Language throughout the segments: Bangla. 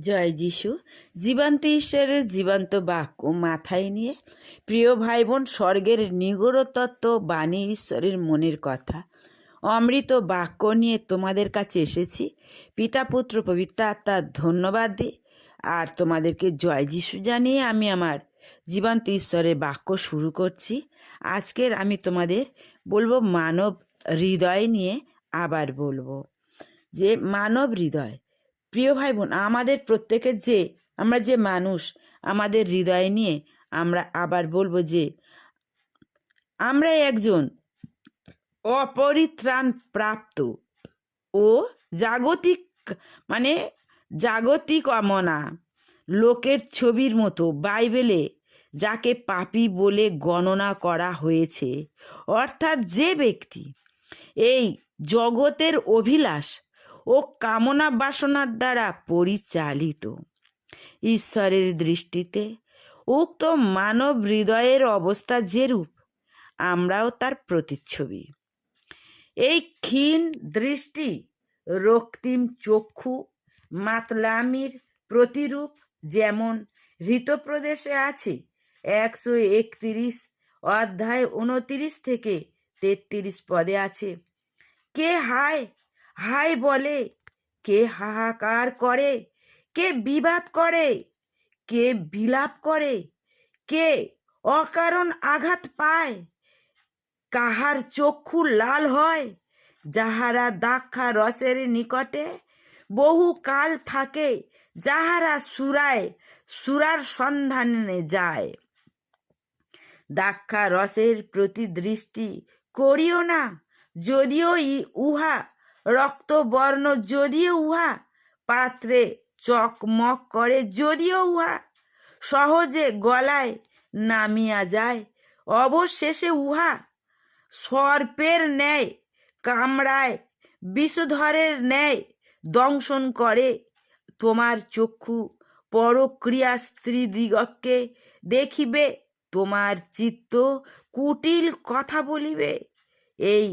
জয় যিশু। জীবন্ত ঈশ্বরের জীবন্ত বাক্য মাথায় নিয়ে। প্রিয় ভাই বোন স্বর্গের নিগড় তত্ত্ব বাণী ঈশ্বরের মনের কথা। অমৃত বাক্য নিয়ে তোমাদের কাছে এসেছি। পিতা, পুত্র, পবিত্র আত্মার ধন্যবাদ দিই আর তোমাদেরকে জয় যিশু জানিয়ে আমি আমার জীবন্ত ঈশ্বরের বাক্য শুরু করছি। আজকের আমি তোমাদের বলব মানব হৃদয় নিয়ে আবার বলব যে মানব হৃদয় প্রিয় ভাই বোন আমাদের প্রত্যেকের যে, আমরা যে মানুষ, আমাদের হৃদয় নিয়ে আমরা আবার বলব যে আমরা একজন অপরিত্রাণ প্রাপ্ত ও জাগতিক মানে জাগতিক অমনা লোকের ছবির মতো বাইবেলে যাকে পাপি বলে গণনা করা হয়েছে। অর্থাৎ যে ব্যক্তি এই জগতের অভিলাষ ও কামনা বাসনার দ্বারা পরিচালিত। ঈশ্বরের দৃষ্টিতে উক্ত মানব হৃদয়ের অবস্থা যেরূপ, আমরাও তার প্রতিচ্ছবি। এই ক্ষীণ দৃষ্টি রক্তিম চক্ষু, মাতলামির প্রতিরূপ যেমন হৃতপ্রদেশে আছে, একশো একত্রিশ অধ্যায় উনতিরিশ থেকে তেত্রিশ পদে আছে। কে হায় হায় বলে। কে হাহাকার করে? কে বিবাদ করে? কে বিলাপ করে? কে অকারণ আঘাত পায়? কাহার চক্ষু লাল হয়? যাহারা দাক্ষা রসের নিকটে বহু কাল থাকে, যাহারা সুরায় সুরার সন্ধানে যায়। দাক্ষা রসের প্রতি দৃষ্টি করিও না, যদিও উহা রক্তবর্ণ যদিও উহা পাত্রে চকমক করে, যদিও উহা সহজে গলায় নামিয়া যায়। অবশেষে উহা সর্পের ন্যায় কামড়ায় বিষধরের ন্যায় দংশন করে। তোমার চক্ষু পরক্রিয়া স্ত্রীদিগকে দেখিবে, তোমার চিত্ত কুটিল কথা বলিবে। এই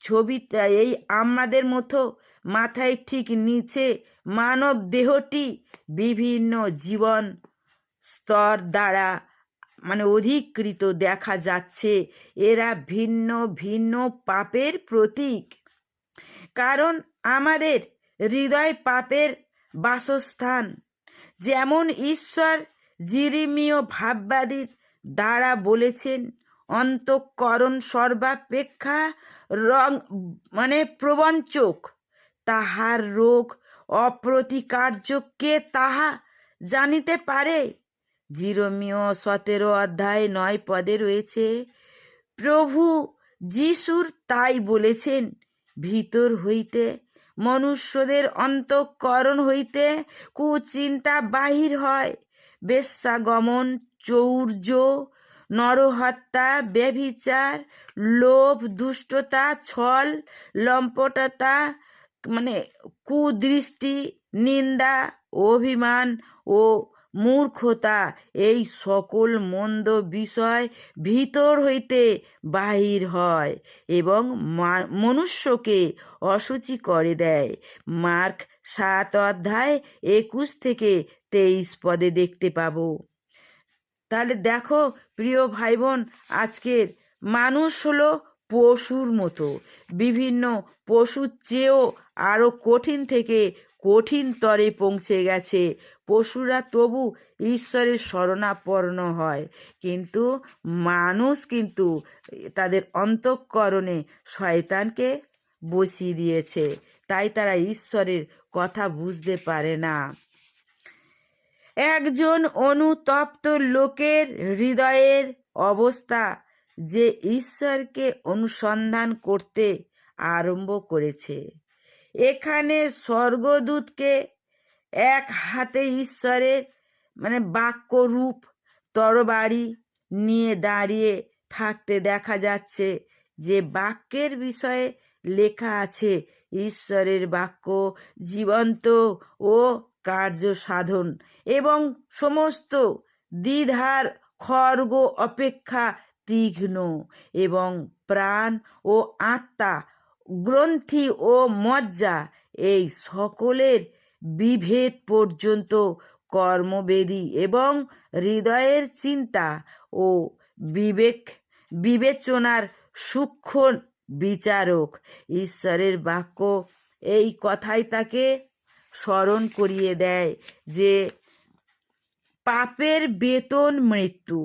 ছবিটা এই আমাদের মতো মাথায় ঠিক নিচে মানব দেহটি বিভিন্ন জীবন স্তর দ্বারা মানে অধিকৃত দেখা যাচ্ছে। এরা ভিন্ন ভিন্ন পাপের প্রতীক। কারণ আমাদের হৃদয় পাপের বাসস্থান। যেমন ঈশ্বর জিরিমীয় ভাববাদীর দ্বারা বলেছেন অন্তঃকরণ সর্বাপেক্ষা রং মানে প্রবঞ্চক তাহার রোগ অপ্রতিকার্যকে তাহা জানিতে পারে। জিরোমীয় সতেরো অধ্যায় নয় পদে রয়েছে, প্রভু যিশুর তাই বলেছেন, ভিতর হইতে মনুষ্যদের অন্তঃকরণ হইতে কুচিন্তা বাহির হয়। বেশ্যাগমন, চৌর্য নরহত্যা, ব্যভিচার, লোভ, দুষ্টতা, ছল, লম্পটতা মানে কুদৃষ্টি, নিন্দা, অভিমান ও মূর্খতা এই সকল মন্দ বিষয় ভিতর হইতে বাহির হয় এবং মনুষ্যকে অসুচি করে দেয়। মার্ক সাত অধ্যায় একুশ থেকে তেইশ পদে দেখতে পাবো। তাহলে দেখো, প্রিয় ভাই বোন আজকের মানুষ হলো পশুর মতো। বিভিন্ন পশুর চেয়েও আরও কঠিন থেকে কঠিন তরে পৌঁছে গেছে। পশুরা তবু ঈশ্বরের শরণাপন্ন হয়। কিন্তু মানুষ কিন্তু তাদের অন্তঃকরণে শয়তানকে বসিয়ে দিয়েছে। তাই তারা ঈশ্বরের কথা বুঝতে পারে না। একজন অনুতপ্ত লোকের হৃদয়ের অবস্থা যে ঈশ্বরকে অনুসন্ধান করতে আরম্ভ করেছে। এখানে স্বর্গদূতকে এক হাতে ঈশ্বরের মানে বাক্য রূপ তরবারি নিয়ে দাঁড়িয়ে থাকতে দেখা যাচ্ছে যে বাক্যের বিষয়ে লেখা আছে, ঈশ্বরের বাক্য জীবন্ত ও কার্য সাধন এবং সমস্ত দ্বিধার খর্গ অপেক্ষা তীক্ষ্ণ এবং প্রাণ ও আত্মা, গ্রন্থি ও মজ্জা এই সকলের বিভেদ পর্যন্ত কর্মবেদী এবং হৃদয়ের চিন্তা ও বিবেক, বিবেচনার সূক্ষ্ম বিচারক। ঈশ্বরের বাক্য এই কথাই তাকে স্মরণ করিয়ে দেয় যে পাপের বেতন মৃত্যু।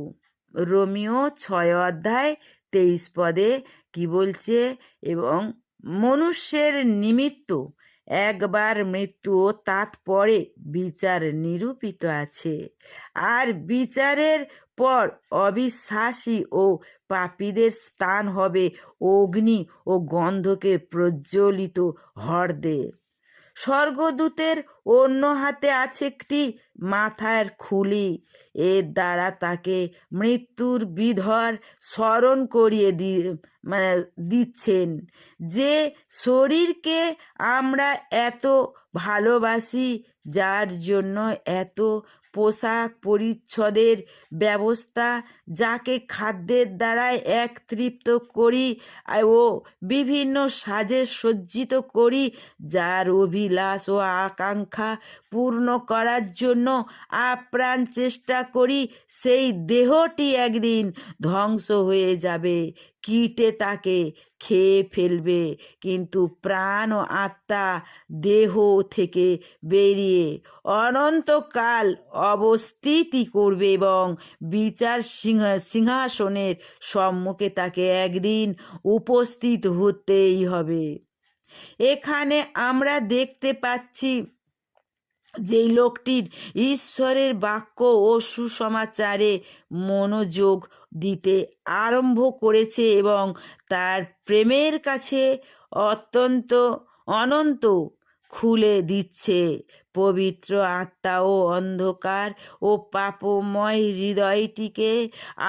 রোমিও ছয় অধ্যায় তেইশ পদে কি বলছে? এবং মনুষ্যের নিমিত্ত একবার মৃত্যু ও তাৎপরে বিচার নিরূপিত আছে। আর বিচারের পর অবিশ্বাসী ও পাপীদের স্থান হবে অগ্নি ও গন্ধকে প্রজ্বলিত হ্রদে। স্বর্গদূতের অন্য হাতে আছে একটি মাথার খুলি। এর দ্বারা তাকে মৃত্যুর বিধর স্মরণ করিয়ে দি মানে দিচ্ছেন যে শরীরকে আমরা এত ভালোবাসি, যার জন্য এত পোশাক পরিচ্ছদের ব্যবস্থা, যাকে খাদ্যের দ্বারাই এক তৃপ্ত করি ও বিভিন্ন সাজে সজ্জিত করি, যার অভিলাষ ও আকাঙ্ক্ষা পূর্ণ করার জন্য আপ্রাণ চেষ্টা করি, সেই দেহটি একদিন ধ্বংস হয়ে যাবে, কীটে তাকে খেয়ে ফেলবে। কিন্তু প্রাণ ও আত্মা দেহ থেকে বেরিয়ে অনন্তকাল অবস্থিতি করবে এবং বিচার সিংহ, সিংহাসনের সম্মুখে তাকে একদিন উপস্থিত হতেই হবে। এখানে আমরা দেখতে পাচ্ছি যেই লোকটির ঈশ্বরের বাক্য ও সুসমাচারে মনোযোগ দিতে আরম্ভ করেছে এবং তার প্রেমের কাছে অত্যন্ত অনন্ত খুলে দিচ্ছে। পবিত্র আত্মা ও অন্ধকার ও পাপময় হৃদয়টিকে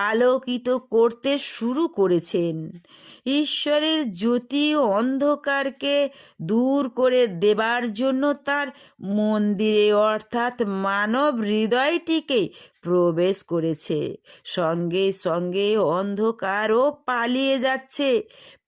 আলোকিত করতে শুরু করেছেন। ঈশ্বরের জ্যোতি অন্ধকারকে দূর করে দেবার জন্য তার মন্দিরে, অর্থাৎ মানব হৃদয়টিকে প্রবেশ করেছে। সঙ্গে সঙ্গে অন্ধকারও পালিয়ে যাচ্ছে।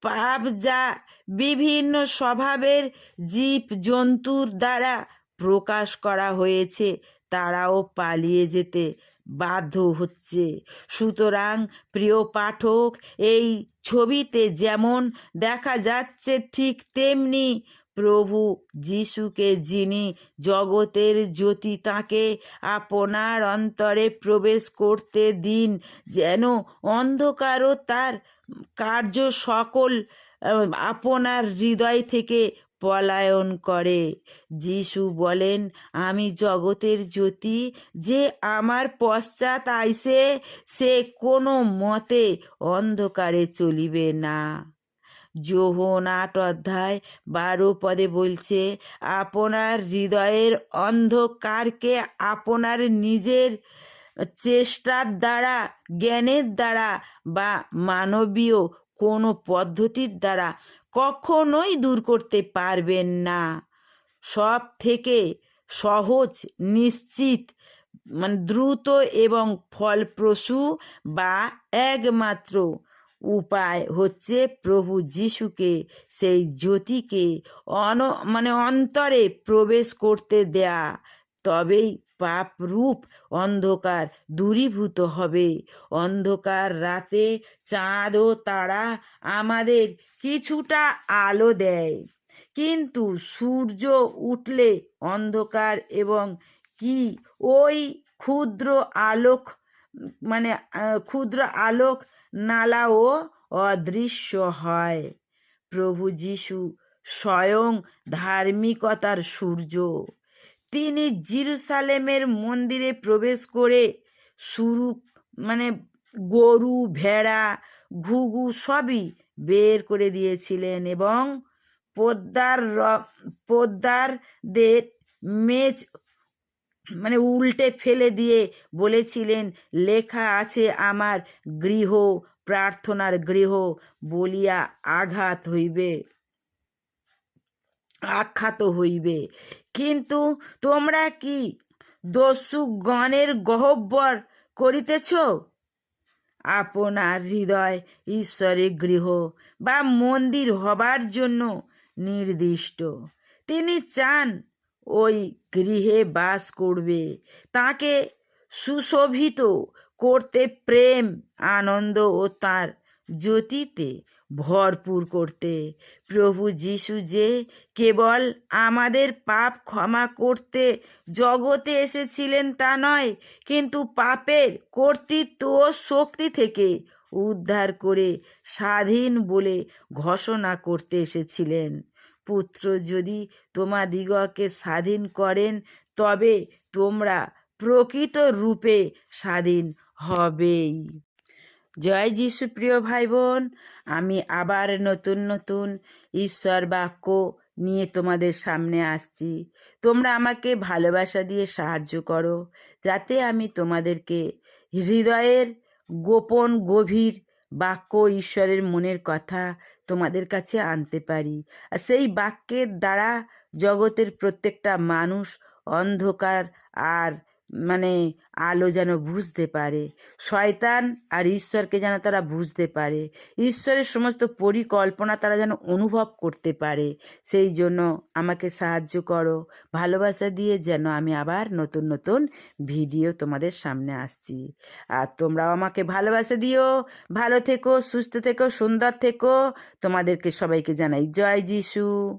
পাপ যা বিভিন্ন স্বভাবের জীব জন্তুর দ্বারা প্রকাশ করা হয়েছে, তারাও পালিয়ে যেতে বাধ্য হচ্ছে। সুতরাং প্রিয় পাঠক, এই ছবিতে যেমন দেখা যাচ্ছে ঠিক তেমনি প্রভু যিশুকে যিনি জগতের জ্যোতি তাকে আপনার অন্তরে প্রবেশ করতে দিন, যেন অন্ধকারও তার কার্য সকল আপনার হৃদয় থেকে পলায়ন করে। যিশু বলেন, আমি জগতের জ্যোতি, যে আমার পশ্চাৎ আইসে, সে কোনো মতে অন্ধকারে চলিবে না। যোহন আট অধ্যায় বারো পদে বলছে, আপনার হৃদয়ের অন্ধকারকে আপনার নিজের চেষ্টার দ্বারা, জ্ঞানের দ্বারা বা মানবীয় কোনো পদ্ধতির দ্বারা কখনোই দূর করতে পারবেন না। সব থেকে সহজ, নিশ্চিত মানে দ্রুত এবং ফলপ্রসূ বা একমাত্র উপায় হচ্ছে প্রভু যিশুকে, সেই জ্যোতিকে অন মানে অন্তরে প্রবেশ করতে দেয়া। তবেই পাপ রূপ অন্ধকার দূরীভূত হবে। অন্ধকার রাতে চাঁদ ও তারা আমাদের কিছুটা আলো দেয়। কিন্তু সূর্য উঠলে অন্ধকার এবং কি ওই ক্ষুদ্র আলোক মানে ক্ষুদ্র আলোক নালাও অদৃশ্য হয়। প্রভু যিশু স্বয়ং ধার্মিকতার সূর্য। তিনি জিরুসালেমের মন্দিরে প্রবেশ করে শুরু মানে গরু, ভেড়া, ঘুঘু সবই বের করে দিয়েছিলেন এবং পদ্মার র- পদ্মারদের মেজ মানে উল্টে ফেলে দিয়ে বলেছিলেন, লেখা আছে আমার গৃহ, প্রার্থনার গৃহ, বলিয়া আঘাত হইবে, আখ্যাত হইবে। কিন্তু তোমরা কি দস্যু গণের গহব্বর করিতেছ? আপনার হৃদয় ঈশ্বরের গৃহ বা মন্দির হবার জন্য নির্দিষ্ট। তিনি চান ওই গৃহে বাস করবে। তাকে সুশোভিত করতে প্রেম, আনন্দ ও তার জ্যোতিতে ভরপুর করতে। প্রভু যিশু যে কেবল আমাদের পাপ ক্ষমা করতে জগতে এসেছিলেন তা নয়, কিন্তু পাপের কর্তৃত্ব ও শক্তি থেকে উদ্ধার করে স্বাধীন বলে ঘোষণা করতে এসেছিলেন। পুত্র যদি তোমাদিগকে স্বাধীন করেন, তবে তোমরা প্রকৃত রূপে স্বাধীন হবেই। জয় যিশু প্রিয় ভাই বোন আমি আবার নতুন নতুন ঈশ্বর বাক্য নিয়ে তোমাদের সামনে আসছি। তোমরা আমাকে ভালোবাসা দিয়ে সাহায্য করো, যাতে আমি তোমাদেরকে হৃদয়ের গোপন গভীর বাক্য ঈশ্বরের মনের কথা তোমাদের কাছে আনতে পারি। আর সেই বাক্যের দ্বারা জগতের প্রত্যেকটা মানুষ অন্ধকার আর মানে আলো যেন বুঝতে পারে। শয়তান আর ঈশ্বরকে যেন তারা বুঝতে পারে। ঈশ্বরের সমস্ত পরিকল্পনা তারা যেন অনুভব করতে পারে। সেই জন্য আমাকে সাহায্য করো। ভালোবাসা দিয়ে যেন আমি আবার নতুন নতুন ভিডিও তোমাদের সামনে আসছি। আর তোমরাও আমাকে ভালোবাসা দিও। ভালো থেকো, সুস্থ থেকো, সুন্দর থেকো। তোমাদেরকে সবাইকে জানাই জয় যিশু।